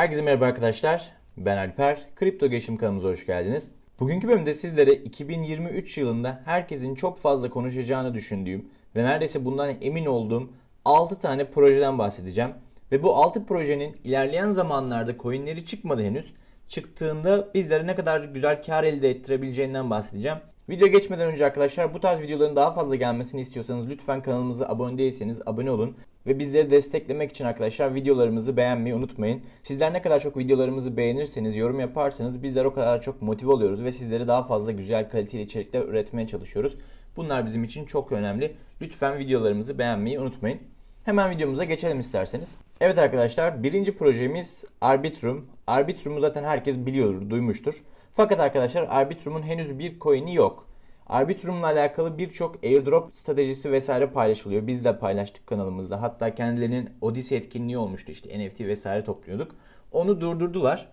Herkese merhaba arkadaşlar. Ben Alper. Kripto Geçim kanalımıza hoş geldiniz. Bugünkü bölümde sizlere 2023 yılında herkesin çok fazla konuşacağını düşündüğüm ve neredeyse bundan emin olduğum 6 tane projeden bahsedeceğim. Ve bu 6 projenin ilerleyen zamanlarda coinleri çıkmadı henüz. Çıktığında bizlere ne kadar güzel kar elde ettirebileceğinden bahsedeceğim. Video geçmeden önce arkadaşlar bu tarz videoların daha fazla gelmesini istiyorsanız lütfen kanalımıza abone değilseniz abone olun. Ve bizleri desteklemek için arkadaşlar videolarımızı beğenmeyi unutmayın. Sizler ne kadar çok videolarımızı beğenirseniz, yorum yaparsanız bizler o kadar çok motive oluyoruz ve sizlere daha fazla güzel kaliteli içerikler üretmeye çalışıyoruz. Bunlar bizim için çok önemli. Lütfen videolarımızı beğenmeyi unutmayın. Hemen videomuza geçelim isterseniz. Evet arkadaşlar birinci projemiz Arbitrum. Arbitrum'u zaten herkes biliyordur, duymuştur. Fakat arkadaşlar Arbitrum'un henüz bir coin'i yok. Arbitrum'la alakalı birçok airdrop stratejisi vesaire paylaşılıyor. Biz de paylaştık kanalımızda. Hatta kendilerinin Odyssey etkinliği olmuştu işte NFT vesaire topluyorduk. Onu durdurdular.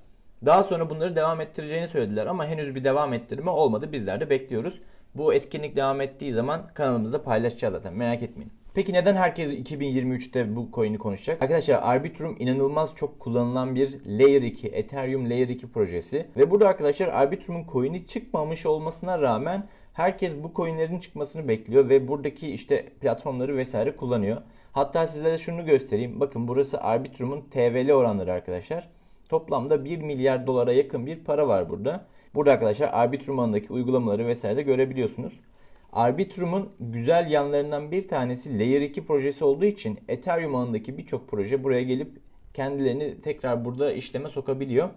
Daha sonra bunları devam ettireceğini söylediler ama henüz bir devam ettirme olmadı. Bizler de bekliyoruz. Bu etkinlik devam ettiği zaman kanalımızda paylaşacağız zaten merak etmeyin. Peki neden herkes 2023'te bu coin'i konuşacak? Arkadaşlar Arbitrum inanılmaz çok kullanılan bir Layer 2, Ethereum Layer 2 projesi. Ve burada arkadaşlar Arbitrum'un coin'i çıkmamış olmasına rağmen herkes bu coin'lerin çıkmasını bekliyor ve buradaki işte platformları vesaire kullanıyor. Hatta sizlere şunu göstereyim. Bakın burası Arbitrum'un TVL oranları arkadaşlar. Toplamda 1 milyar dolara yakın bir para var burada. Burada arkadaşlar Arbitrum ağındaki uygulamaları vesaire de görebiliyorsunuz. Arbitrum'un güzel yanlarından bir tanesi Layer 2 projesi olduğu için Ethereum ağındaki birçok proje buraya gelip kendilerini tekrar burada işleme sokabiliyor.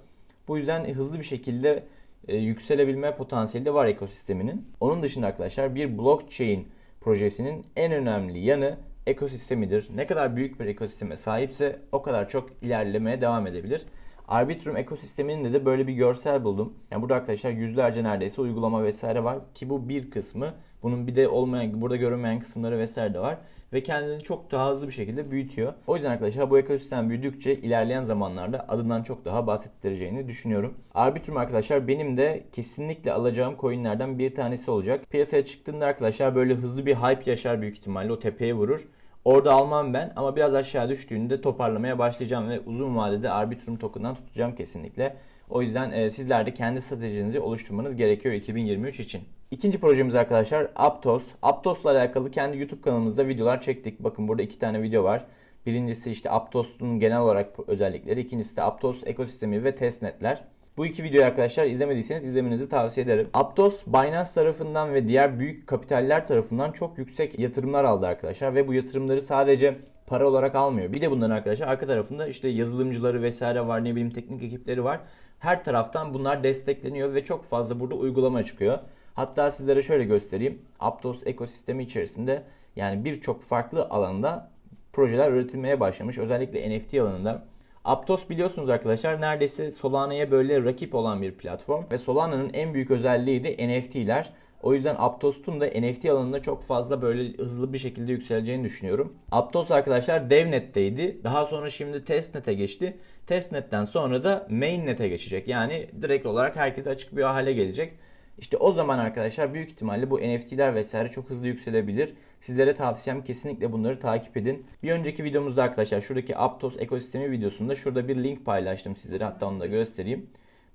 Bu yüzden hızlı bir şekilde e, yükselebilme potansiyeli de var ekosisteminin. Onun dışında arkadaşlar bir blockchain projesinin en önemli yanı ekosistemidir. Ne kadar büyük bir ekosisteme sahipse o kadar çok ilerlemeye devam edebilir. Arbitrum ekosisteminin de, de böyle bir görsel buldum. Yani burada arkadaşlar yüzlerce neredeyse uygulama vesaire var ki bu bir kısmı. Bunun bir de olmayan, burada görünmeyen kısımları vesaire de var. Ve kendini çok daha hızlı bir şekilde büyütüyor. O yüzden arkadaşlar bu ekosistem büyüdükçe ilerleyen zamanlarda adından çok daha bahsettireceğini düşünüyorum. Arbitrum arkadaşlar benim de kesinlikle alacağım coinlerden bir tanesi olacak. Piyasaya çıktığında arkadaşlar böyle hızlı bir hype yaşar büyük ihtimalle o tepeye vurur. Orada almam ben ama biraz aşağı düştüğünde toparlamaya başlayacağım ve uzun vadede Arbitrum token'dan tutacağım kesinlikle. O yüzden e, sizler de kendi stratejinizi oluşturmanız gerekiyor 2023 için. İkinci projemiz arkadaşlar Aptos. Aptos'la alakalı kendi YouTube kanalımızda videolar çektik. Bakın burada iki tane video var. Birincisi işte Aptos'un genel olarak özellikleri. İkincisi de Aptos ekosistemi ve testnetler. Bu iki videoyu arkadaşlar izlemediyseniz izlemenizi tavsiye ederim. Aptos, Binance tarafından ve diğer büyük kapitaller tarafından çok yüksek yatırımlar aldı arkadaşlar. Ve bu yatırımları sadece para olarak almıyor. Bir de bunların arkadaşlar arka tarafında işte yazılımcıları vesaire var ne bileyim teknik ekipleri var. Her taraftan bunlar destekleniyor ve çok fazla burada uygulama çıkıyor. Hatta sizlere şöyle göstereyim. Aptos ekosistemi içerisinde yani birçok farklı alanda projeler üretilmeye başlamış. Özellikle NFT alanında. Aptos biliyorsunuz arkadaşlar neredeyse Solana'ya böyle rakip olan bir platform ve Solana'nın en büyük özelliği de NFT'ler. O yüzden Aptos'un da NFT alanında çok fazla böyle hızlı bir şekilde yükseleceğini düşünüyorum. Aptos arkadaşlar DevNet'teydi. Daha sonra şimdi Testnet'e geçti. Testnet'ten sonra da Mainnet'e geçecek. Yani direkt olarak herkese açık bir hale gelecek. İşte o zaman arkadaşlar büyük ihtimalle bu NFT'ler vesaire çok hızlı yükselebilir. Sizlere tavsiyem kesinlikle bunları takip edin. Bir önceki videomuzda arkadaşlar şuradaki Aptos ekosistemi videosunda şurada bir link paylaştım sizlere. Hatta onu da göstereyim.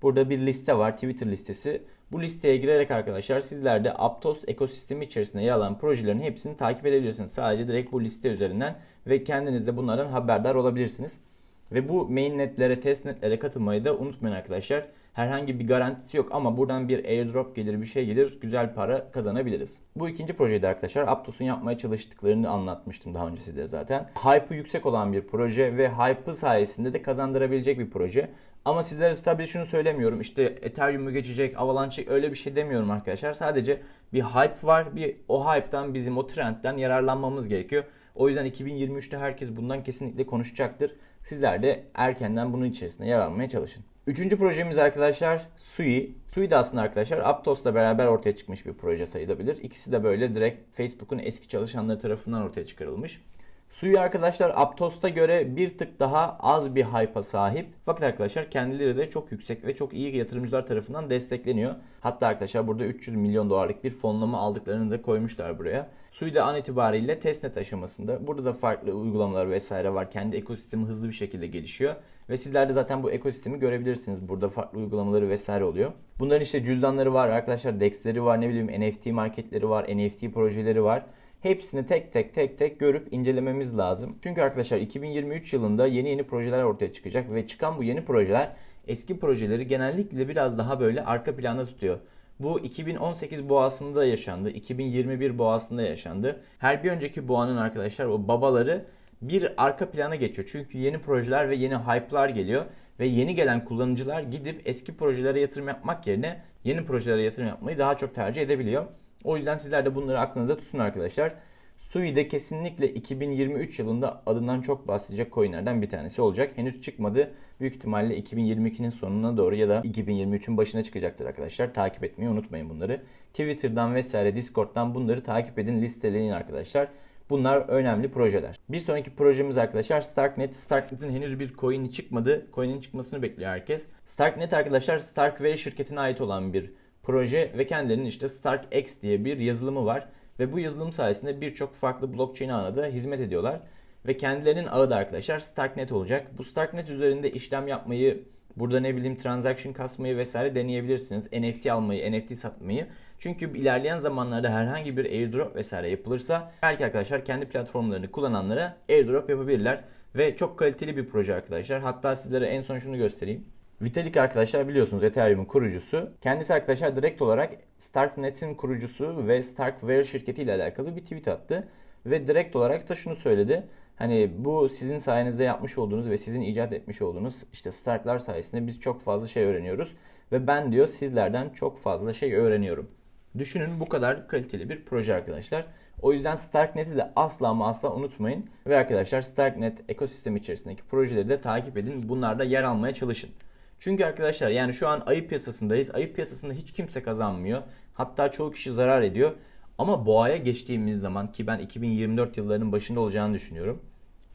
Burada bir liste var Twitter listesi. Bu listeye girerek arkadaşlar sizler de Aptos ekosistemi içerisinde yer alan projelerin hepsini takip edebilirsiniz. Sadece direkt bu liste üzerinden ve kendiniz de bunlardan haberdar olabilirsiniz. Ve bu mainnetlere, testnetlere katılmayı da unutmayın arkadaşlar. Herhangi bir garantisi yok ama buradan bir airdrop gelir, bir şey gelir, güzel para kazanabiliriz. Bu ikinci projeydi arkadaşlar. Aptos'un yapmaya çalıştıklarını anlatmıştım daha önce sizlere zaten. Hype'ı yüksek olan bir proje ve hype'ı sayesinde de kazandırabilecek bir proje. Ama sizlere tabii şunu söylemiyorum. İşte Ethereum'u geçecek, Avalanche öyle bir şey demiyorum arkadaşlar. Sadece bir hype var. Bir o hype'tan bizim o trendten yararlanmamız gerekiyor. O yüzden 2023'te herkes bundan kesinlikle konuşacaktır. Sizler de erkenden bunun içerisinde yer almaya çalışın. Üçüncü projemiz arkadaşlar Sui. Sui de aslında arkadaşlar Aptos'la beraber ortaya çıkmış bir proje sayılabilir. İkisi de böyle direkt Facebook'un eski çalışanları tarafından ortaya çıkarılmış. Suyu arkadaşlar Aptos'ta göre bir tık daha az bir hype'a sahip. Fakat arkadaşlar kendileri de çok yüksek ve çok iyi yatırımcılar tarafından destekleniyor. Hatta arkadaşlar burada 300 milyon dolarlık bir fonlama aldıklarını da koymuşlar buraya. Suyu da an itibariyle testnet aşamasında. Burada da farklı uygulamalar vesaire var. Kendi ekosistemi hızlı bir şekilde gelişiyor. Ve sizler de zaten bu ekosistemi görebilirsiniz. Burada farklı uygulamaları vesaire oluyor. Bunların işte cüzdanları var arkadaşlar. DEX'leri var ne bileyim NFT marketleri var. NFT projeleri var. Hepsini tek tek tek tek görüp incelememiz lazım. Çünkü arkadaşlar 2023 yılında yeni yeni projeler ortaya çıkacak ve çıkan bu yeni projeler eski projeleri genellikle biraz daha böyle arka planda tutuyor. Bu 2018 boğasında yaşandı, 2021 boğasında yaşandı. Her bir önceki boğanın arkadaşlar o babaları bir arka plana geçiyor. Çünkü yeni projeler ve yeni hype'lar geliyor ve yeni gelen kullanıcılar gidip eski projelere yatırım yapmak yerine yeni projelere yatırım yapmayı daha çok tercih edebiliyor. O yüzden sizler de bunları aklınıza tutun arkadaşlar. Sui de kesinlikle 2023 yılında adından çok bahsedecek coinlerden bir tanesi olacak. Henüz çıkmadı. Büyük ihtimalle 2022'nin sonuna doğru ya da 2023'ün başına çıkacaktır arkadaşlar. Takip etmeyi unutmayın bunları. Twitter'dan vesaire Discord'dan bunları takip edin, listeleyin arkadaşlar. Bunlar önemli projeler. Bir sonraki projemiz arkadaşlar Starknet. Starknet'in henüz bir coin'i çıkmadı. Coin'in çıkmasını bekliyor herkes. Starknet arkadaşlar Starkware şirketine ait olan bir proje ve kendilerinin işte StarkX diye bir yazılımı var. Ve bu yazılım sayesinde birçok farklı blockchain ağına da hizmet ediyorlar. Ve kendilerinin ağı da arkadaşlar Starknet olacak. Bu Starknet üzerinde işlem yapmayı, burada ne bileyim transaction kasmayı vesaire deneyebilirsiniz. NFT almayı, NFT satmayı. Çünkü ilerleyen zamanlarda herhangi bir airdrop vesaire yapılırsa belki arkadaşlar kendi platformlarını kullananlara airdrop yapabilirler. Ve çok kaliteli bir proje arkadaşlar. Hatta sizlere en son şunu göstereyim. Vitalik arkadaşlar biliyorsunuz Ethereum'un kurucusu. Kendisi arkadaşlar direkt olarak Starknet'in kurucusu ve Starkware şirketiyle alakalı bir tweet attı. Ve direkt olarak da şunu söyledi. Hani bu sizin sayenizde yapmış olduğunuz ve sizin icat etmiş olduğunuz işte Starklar sayesinde biz çok fazla şey öğreniyoruz. Ve ben diyor sizlerden çok fazla şey öğreniyorum. Düşünün bu kadar kaliteli bir proje arkadaşlar. O yüzden Starknet'i de asla ama asla unutmayın. Ve arkadaşlar Starknet ekosistemi içerisindeki projeleri de takip edin. Bunlarda yer almaya çalışın. Çünkü arkadaşlar yani şu an ayı piyasasındayız. Ayı piyasasında hiç kimse kazanmıyor. Hatta çoğu kişi zarar ediyor. Ama boğaya geçtiğimiz zaman ki ben 2024 yıllarının başında olacağını düşünüyorum.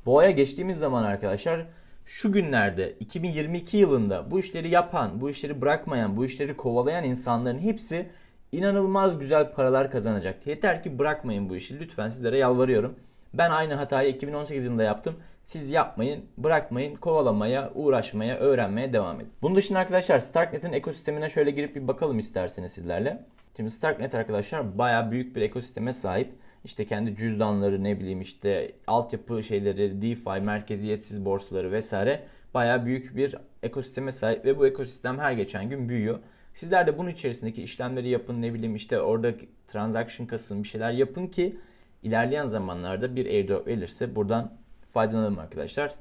Boğaya geçtiğimiz zaman arkadaşlar şu günlerde 2022 yılında bu işleri yapan, bu işleri bırakmayan, bu işleri kovalayan insanların hepsi inanılmaz güzel paralar kazanacak. Yeter ki bırakmayın bu işi. Lütfen sizlere yalvarıyorum. Ben aynı hatayı 2018 yılında yaptım. Siz yapmayın, bırakmayın, kovalamaya, uğraşmaya, öğrenmeye devam edin. Bunun dışında arkadaşlar Starknet'in ekosistemine şöyle girip bir bakalım isterseniz sizlerle. Şimdi Starknet arkadaşlar baya büyük bir ekosisteme sahip. İşte kendi cüzdanları ne bileyim işte altyapı şeyleri, DeFi, merkeziyetsiz borsaları vesaire baya büyük bir ekosisteme sahip ve bu ekosistem her geçen gün büyüyor. Sizler de bunun içerisindeki işlemleri yapın ne bileyim işte orada transaction kasın bir şeyler yapın ki ilerleyen zamanlarda bir airdrop verilirse buradan faydalanalım arkadaşlar.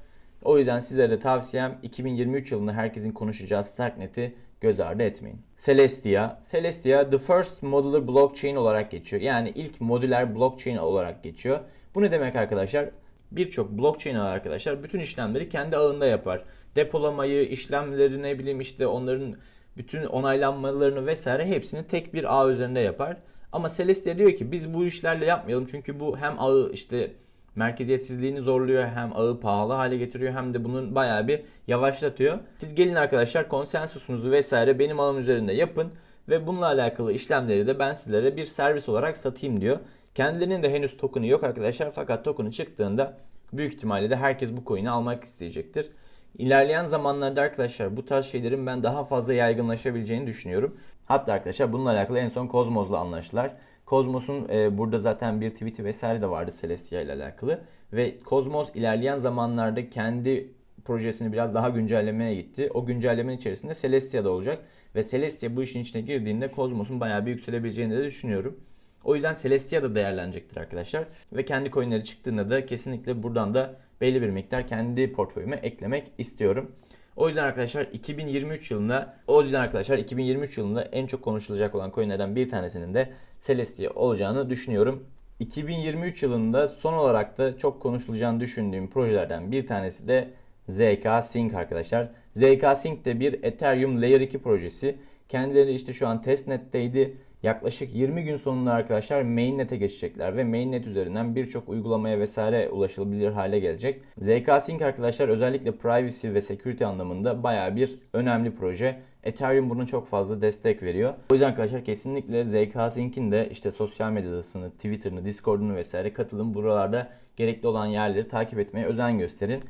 O yüzden sizlere de tavsiyem 2023 yılında herkesin konuşacağı Starknet'i göz ardı etmeyin. Celestia. Celestia the first modular blockchain olarak geçiyor. Yani ilk modüler blockchain olarak geçiyor. Bu ne demek arkadaşlar? Birçok blockchain arkadaşlar bütün işlemleri kendi ağında yapar. Depolamayı, işlemleri ne bileyim işte onların bütün onaylanmalarını vesaire hepsini tek bir ağ üzerinde yapar. Ama Celestia diyor ki biz bu işlerle yapmayalım çünkü bu hem ağı işte merkeziyetsizliğini zorluyor hem ağı pahalı hale getiriyor hem de bunun bayağı bir yavaşlatıyor. Siz gelin arkadaşlar konsensusunuzu vesaire benim ağım üzerinde yapın ve bununla alakalı işlemleri de ben sizlere bir servis olarak satayım diyor. Kendilerinin de henüz token'ı yok arkadaşlar fakat token'ı çıktığında büyük ihtimalle de herkes bu coin'i almak isteyecektir. İlerleyen zamanlarda arkadaşlar bu tarz şeylerin ben daha fazla yaygınlaşabileceğini düşünüyorum. Hatta arkadaşlar bununla alakalı en son Cosmos'la anlaştılar. Cosmos'un e, burada zaten bir tweet'i vesaire de vardı Celestia ile alakalı. Ve Cosmos ilerleyen zamanlarda kendi projesini biraz daha güncellemeye gitti. O güncellemenin içerisinde Celestia da olacak. Ve Celestia bu işin içine girdiğinde Cosmos'un bayağı bir yükselebileceğini de düşünüyorum. O yüzden Celestia da değerlenecektir arkadaşlar. Ve kendi coinleri çıktığında da kesinlikle buradan da belli bir miktar kendi portföyüme eklemek istiyorum. O yüzden arkadaşlar 2023 yılında o yüzden arkadaşlar 2023 yılında en çok konuşulacak olan coinlerden bir tanesinin de Celestia olacağını düşünüyorum. 2023 yılında son olarak da çok konuşulacağını düşündüğüm projelerden bir tanesi de ZK Sync arkadaşlar. ZK Sync de bir Ethereum Layer 2 projesi. Kendileri işte şu an testnet'teydi. Yaklaşık 20 gün sonunda arkadaşlar mainnet'e geçecekler ve mainnet üzerinden birçok uygulamaya vesaire ulaşılabilir hale gelecek. ZK Sync arkadaşlar özellikle privacy ve security anlamında baya bir önemli proje. Ethereum buna çok fazla destek veriyor. O yüzden arkadaşlar kesinlikle ZK Sync'in de işte sosyal medyasını, Twitter'ını, Discord'unu vesaire katılın. Buralarda gerekli olan yerleri takip etmeye özen gösterin.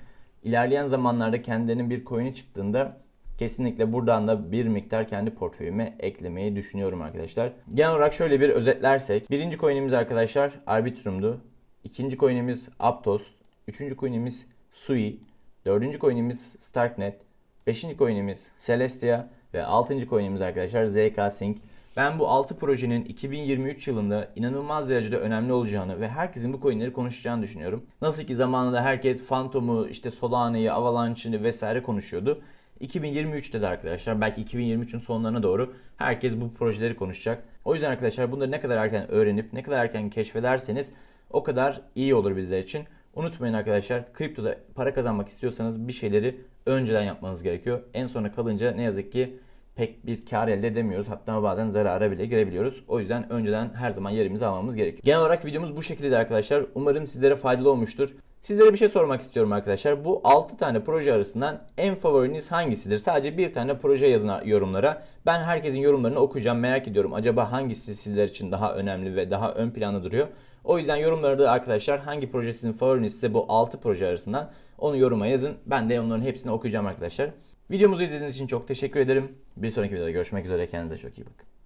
İlerleyen zamanlarda kendilerinin bir coin'i çıktığında kesinlikle buradan da bir miktar kendi portföyüme eklemeyi düşünüyorum arkadaşlar. Genel olarak şöyle bir özetlersek. Birinci coin'imiz arkadaşlar Arbitrum'du. İkinci coin'imiz Aptos. Üçüncü coin'imiz Sui. Dördüncü coin'imiz Starknet. Beşinci coin'imiz Celestia. Ve altıncı coin'imiz arkadaşlar ZK Sync. Ben bu 6 projenin 2023 yılında inanılmaz derecede önemli olacağını ve herkesin bu coinleri konuşacağını düşünüyorum. Nasıl ki zamanında herkes Phantom'u, işte Solana'yı, Avalanche'ını vesaire konuşuyordu. 2023'te de arkadaşlar belki 2023'ün sonlarına doğru herkes bu projeleri konuşacak. O yüzden arkadaşlar bunları ne kadar erken öğrenip ne kadar erken keşfederseniz o kadar iyi olur bizler için. Unutmayın arkadaşlar kriptoda para kazanmak istiyorsanız bir şeyleri önceden yapmanız gerekiyor. En sona kalınca ne yazık ki pek bir kar elde edemiyoruz. Hatta bazen zarara bile girebiliyoruz. O yüzden önceden her zaman yerimizi almamız gerekiyor. Genel olarak videomuz bu şekilde arkadaşlar. Umarım sizlere faydalı olmuştur. Sizlere bir şey sormak istiyorum arkadaşlar. Bu 6 tane proje arasından en favoriniz hangisidir? Sadece bir tane proje yazın yorumlara. Ben herkesin yorumlarını okuyacağım. Merak ediyorum acaba hangisi sizler için daha önemli ve daha ön planda duruyor? O yüzden yorumlarda da arkadaşlar hangi proje sizin favoriniz ise bu 6 proje arasından onu yoruma yazın. Ben de onların hepsini okuyacağım arkadaşlar. Videomuzu izlediğiniz için çok teşekkür ederim. Bir sonraki videoda görüşmek üzere. Kendinize çok iyi bakın.